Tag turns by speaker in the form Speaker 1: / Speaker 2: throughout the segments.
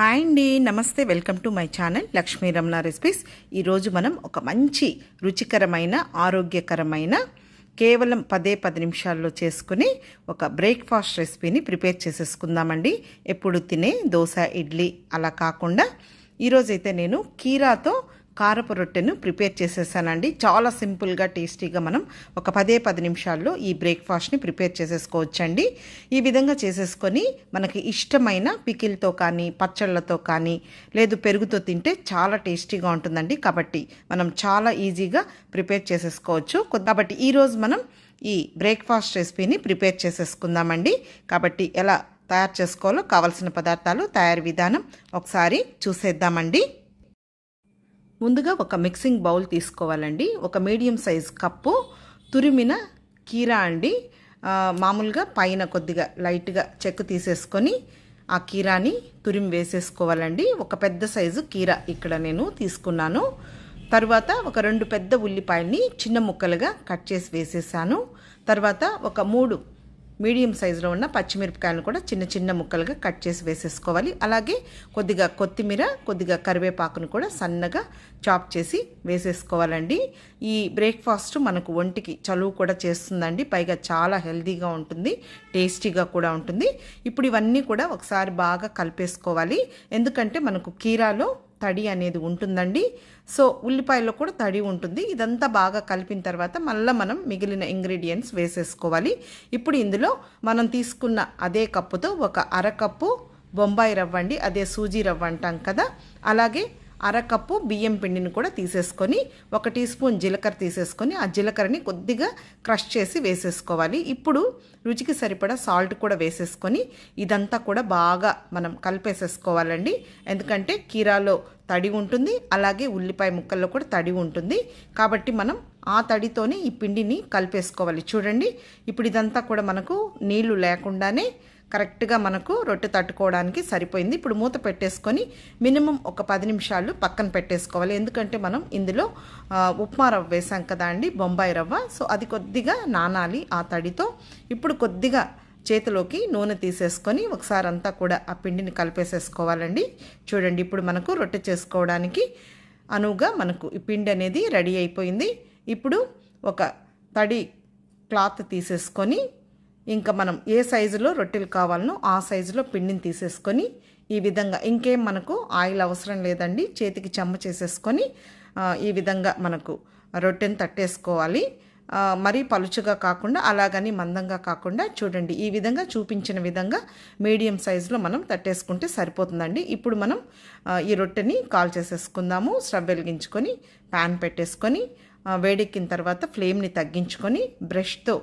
Speaker 1: Hi అండి నమస్తే welcome to my channel Lakshmi Ramana recipes. ఈరోజు మనం ఒక మంచి రుచికరమైన ఆరోగ్యకరమైన కేవలం పదే పది నిమిషాల్లో చేసుకుని ఒక బ్రేక్ఫాస్ట్ రెసిపీని ప్రిపేర్ చేసేసుకుందామండి. ఎప్పుడు తినే దోశ ఇడ్లీ అలా కాకుండా ఈరోజైతే నేను కీరాతో కారపు రొట్టెను ప్రిపేర్ చేసేసానండి. చాలా సింపుల్గా టేస్టీగా మనం ఒక పదే పది నిమిషాల్లో ఈ బ్రేక్ఫాస్ట్ని ప్రిపేర్ చేసేసుకోవచ్చండి. ఈ విధంగా చేసేసుకొని మనకి ఇష్టమైన పికిల్తో కానీ పచ్చళ్ళతో కానీ లేదు పెరుగుతో తింటే చాలా టేస్టీగా ఉంటుందండి. కాబట్టి మనం చాలా ఈజీగా ప్రిపేర్ చేసేసుకోవచ్చు. కాబట్టి ఈరోజు మనం ఈ బ్రేక్ఫాస్ట్ రెసిపీని ప్రిపేర్ చేసేసుకుందామండి. కాబట్టి ఎలా తయారు చేసుకోవాలో కావలసిన పదార్థాలు తయారీ విధానం ఒకసారి చూసేద్దామండి. ముందుగా ఒక మిక్సింగ్ బౌల్ తీసుకోవాలండి. ఒక మీడియం సైజ్ కప్పు తురిమిన కీరా అండి. మామూలుగా పైన కొద్దిగా లైట్గా చెక్కు తీసేసుకొని ఆ కీరాని తురిమి వేసేసుకోవాలండి. ఒక పెద్ద సైజు కీర ఇక్కడ నేను తీసుకున్నాను. తర్వాత ఒక రెండు పెద్ద ఉల్లిపాయల్ని చిన్న ముక్కలుగా కట్ చేసి వేసేసాను. తర్వాత ఒక మూడు మీడియం సైజులో ఉన్న పచ్చిమిరపకాయలను కూడా చిన్న చిన్న ముక్కలుగా కట్ చేసి వేసేసుకోవాలి. అలాగే కొద్దిగా కొత్తిమీర కొద్దిగా కరివేపాకును కూడా సన్నగా చాప్ చేసి వేసేసుకోవాలండి. ఈ బ్రేక్ఫాస్ట్ మనకు ఒంటికి చలువు కూడా చేస్తుందండి. పైగా చాలా హెల్దీగా ఉంటుంది టేస్టీగా కూడా ఉంటుంది. ఇప్పుడు ఇవన్నీ కూడా ఒకసారి బాగా కలిపేసుకోవాలి. ఎందుకంటే మనకు కీరాలో తడి అనేది ఉంటుందండి. సో ఉల్లిపాయలో కూడా తడి ఉంటుంది. ఇదంతా బాగా కలిపిన తర్వాత మళ్ళీ మనం మిగిలిన ఇంగ్రీడియంట్స్ వేసేసుకోవాలి. ఇప్పుడు ఇందులో మనం తీసుకున్న అదే కప్పుతో ఒక అరకప్పు బొంబాయి రవ్వ అండి. అదే సూజీ రవ్వ అంటాం కదా. అలాగే అరకప్పు బియ్యం పిండిని కూడా తీసేసుకొని ఒక టీ స్పూన్ జీలకర్ర తీసేసుకొని ఆ జీలకర్రని కొద్దిగా క్రష్ చేసి వేసేసుకోవాలి. ఇప్పుడు రుచికి సరిపడా సాల్ట్ కూడా వేసేసుకొని ఇదంతా కూడా బాగా మనం కలిపేసేసుకోవాలండి. ఎందుకంటే కీరాలో తడి ఉంటుంది అలాగే ఉల్లిపాయ ముక్కల్లో కూడా తడి ఉంటుంది. కాబట్టి మనం ఆ తడితోనే ఈ పిండిని కలిపేసుకోవాలి. చూడండి ఇప్పుడు ఇదంతా కూడా మనకు నీళ్ళు లేకుండానే కరెక్ట్గా మనకు రొట్టె తట్టుకోవడానికి సరిపోయింది. ఇప్పుడు మూత పెట్టేసుకొని మినిమం ఒక పది నిమిషాలు పక్కన పెట్టేసుకోవాలి. ఎందుకంటే మనం ఇందులో ఉప్మా రవ్వ వేసాం కదా అండి బొంబాయి రవ్వ. సో అది కొద్దిగా నానాలి ఆ తడితో. ఇప్పుడు కొద్దిగా చేతిలోకి నూనె తీసేసుకొని ఒకసారి అంతా కూడా ఆ పిండిని కలిపేసేసుకోవాలండి. చూడండి ఇప్పుడు మనకు రొట్టె చేసుకోవడానికి అనువుగా మనకు ఈ పిండి అనేది రెడీ అయిపోయింది. ఇప్పుడు ఒక తడి క్లాత్ తీసేసుకొని ఇంకా మనం ఏ సైజులో రొట్టెలు కావాలనో ఆ సైజులో పిండిని తీసేసుకొని ఈ విధంగా ఇంకేం మనకు ఆయిల్ అవసరం లేదండి. చేతికి చెమ్మ చేసేసుకొని ఈ విధంగా మనకు రొట్టెని తట్టేసుకోవాలి. మరీ పలుచుగా కాకుండా అలాగని మందంగా కాకుండా చూడండి ఈ విధంగా చూపించిన విధంగా మీడియం సైజులో మనం తట్టేసుకుంటే సరిపోతుందండి. ఇప్పుడు మనం ఈ రొట్టెని కాల్ చేసేసుకుందాము. స్టవ్ వెలిగించుకొని ప్యాన్ పెట్టేసుకొని వేడెక్కిన తర్వాత ఫ్లేమ్ని తగ్గించుకొని బ్రష్తో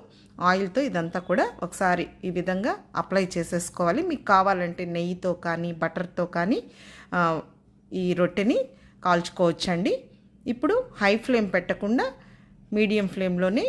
Speaker 1: ఆయిల్తో ఇదంతా కూడా ఒకసారి ఈ విధంగా అప్లై చేసేసుకోవాలి. మీకు కావాలంటే నెయ్యితో కానీ బటర్తో కానీ ఈ రొట్టెని కాల్చుకోవచ్చండి. ఇప్పుడు హై ఫ్లేమ్ పెట్టకుండా మీడియం ఫ్లేమ్లోనే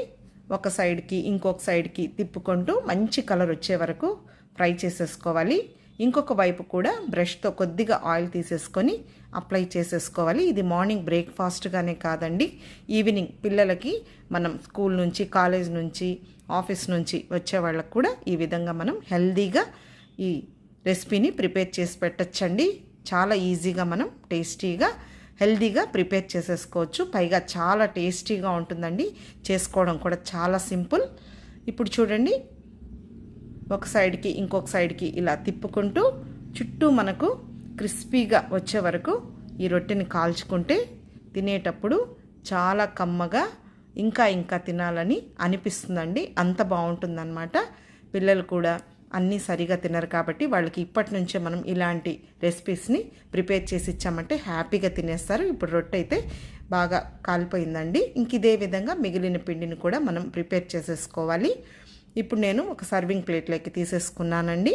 Speaker 1: ఒక సైడ్కి ఇంకొక సైడ్కి తిప్పుకుంటూ మంచి కలర్ వచ్చే వరకు ఫ్రై చేసేసుకోవాలి. ఇంకొక వైపు కూడా బ్రష్తో కొద్దిగా ఆయిల్ తీసేసుకొని అప్లై చేసేసుకోవాలి. ఇది మార్నింగ్ బ్రేక్ఫాస్ట్గానే కాదండి. ఈవినింగ్ పిల్లలకి మనం స్కూల్ నుంచి కాలేజ్ నుంచి ఆఫీస్ నుంచి వచ్చే వాళ్ళకు కూడా ఈ విధంగా మనం హెల్దీగా ఈ రెసిపీని ప్రిపేర్ చేసి పెట్టచ్చండి. చాలా ఈజీగా మనం టేస్టీగా హెల్దీగా ప్రిపేర్ చేసేసుకోవచ్చు. పైగా చాలా టేస్టీగా ఉంటుందండి. చేసుకోవడం కూడా చాలా సింపుల్. ఇప్పుడు చూడండి. ఒక సైడ్కి ఇంకొక సైడ్కి ఇలా తిప్పుకుంటూ చుట్టూ మనకు క్రిస్పీగా వచ్చే వరకు ఈ రొట్టెని కాల్చుకుంటే తినేటప్పుడు చాలా కమ్మగా ఇంకా ఇంకా తినాలని అనిపిస్తుందండి. అంత బాగుంటుందన్నమాట. పిల్లలు కూడా అన్నీ సరిగా తినరు కాబట్టి వాళ్ళకి ఇప్పటి నుంచే మనం ఇలాంటి రెసిపీస్ని ప్రిపేర్ చేసి ఇచ్చామంటే హ్యాపీగా తినేస్తారు. ఇప్పుడు రొట్టె అయితే బాగా కాలిపోయిందండి. ఇంక ఇదే విధంగా మిగిలిన పిండిని కూడా మనం ప్రిపేర్ చేసేసుకోవాలి. ఇప్పుడు నేను ఒక సర్వింగ్ ప్లేట్లోకి తీసేసుకున్నానండి.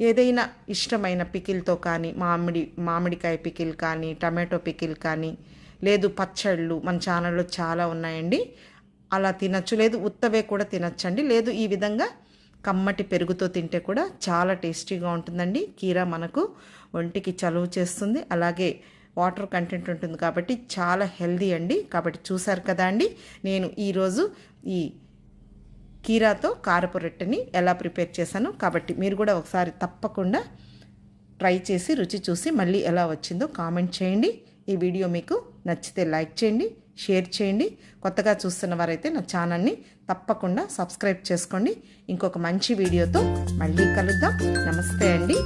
Speaker 1: ఏదైనా ఇష్టమైన పికిల్తో కానీ మామిడి మామిడికాయ పికిల్ కానీ టమాటో పికిల్ కానీ లేదు పచ్చళ్ళు మన ఛానల్లో చాలా ఉన్నాయండి. అలా తినచ్చు లేదు ఉత్తవే కూడా తినచ్చండి. లేదు ఈ విధంగా కమ్మటి పెరుగుతో తింటే కూడా చాలా టేస్టీగా ఉంటుందండి. కీరా మనకు ఒంటికి చలువ చేస్తుంది. అలాగే వాటర్ కంటెంట్ ఉంటుంది కాబట్టి చాలా హెల్దీ అండి. కాబట్టి చూసారు కదా అండి నేను ఈరోజు ఈ కీరాతో కారపు రొట్టెని ఎలా ప్రిపేర్ చేశాను కాబట్టి మీరు కూడా ఒకసారి తప్పకుండా ట్రై చేసి రుచి చూసి మళ్ళీ ఎలా వచ్చిందో కామెంట్ చేయండి. ఈ వీడియో మీకు నచ్చితే లైక్ చేయండి షేర్ చేయండి. కొత్తగా చూస్తున్న వారైతే నా ఛానల్ని తప్పకుండా సబ్స్క్రైబ్ చేసుకోండి. ఇంకొక మంచి వీడియోతో మళ్ళీ కలుద్దాం. నమస్తే అండి.